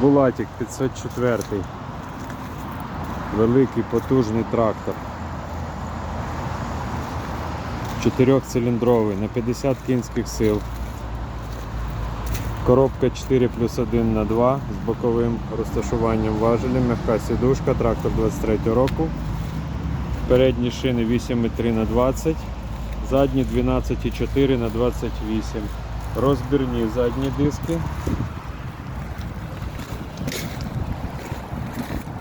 Булатик 504. Великий потужний трактор. Чотирьохциліндровий на 50 кінських сил. Коробка 4 плюс 1 на 2 з боковим розташуванням важелем, м'яка сідушка, трактор 23 року. Передні шини 8,3 на 20, задні 12,4 на 28. Розбірні задні диски.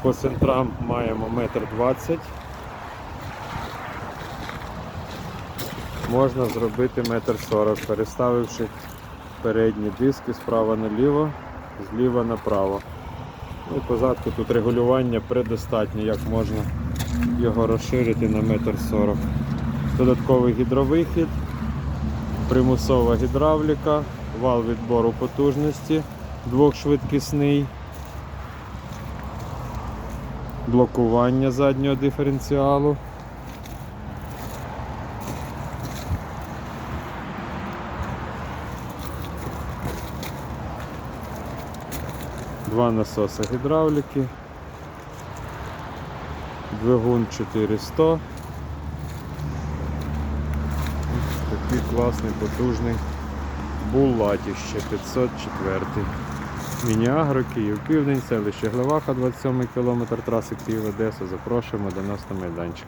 По центрам маємо 1,20 м. Можна зробити 1,40 м, переставивши передні диски справа наліво, зліва направо. Ну, позадку тут регулювання предостатньо, як можна його розширити на 1,40 м. Додатковий гідровихід, примусова гідравліка, вал відбору потужності двохшвидкісний, блокування заднього диференціалу. Два насоси гідравліки, двигун 400. Такий класний, потужний булатіще 504. Міні-агро, Київ Південь, селище Глеваха, 27 км траси Київ Одеса. Запрошуємо до нас на майданчик.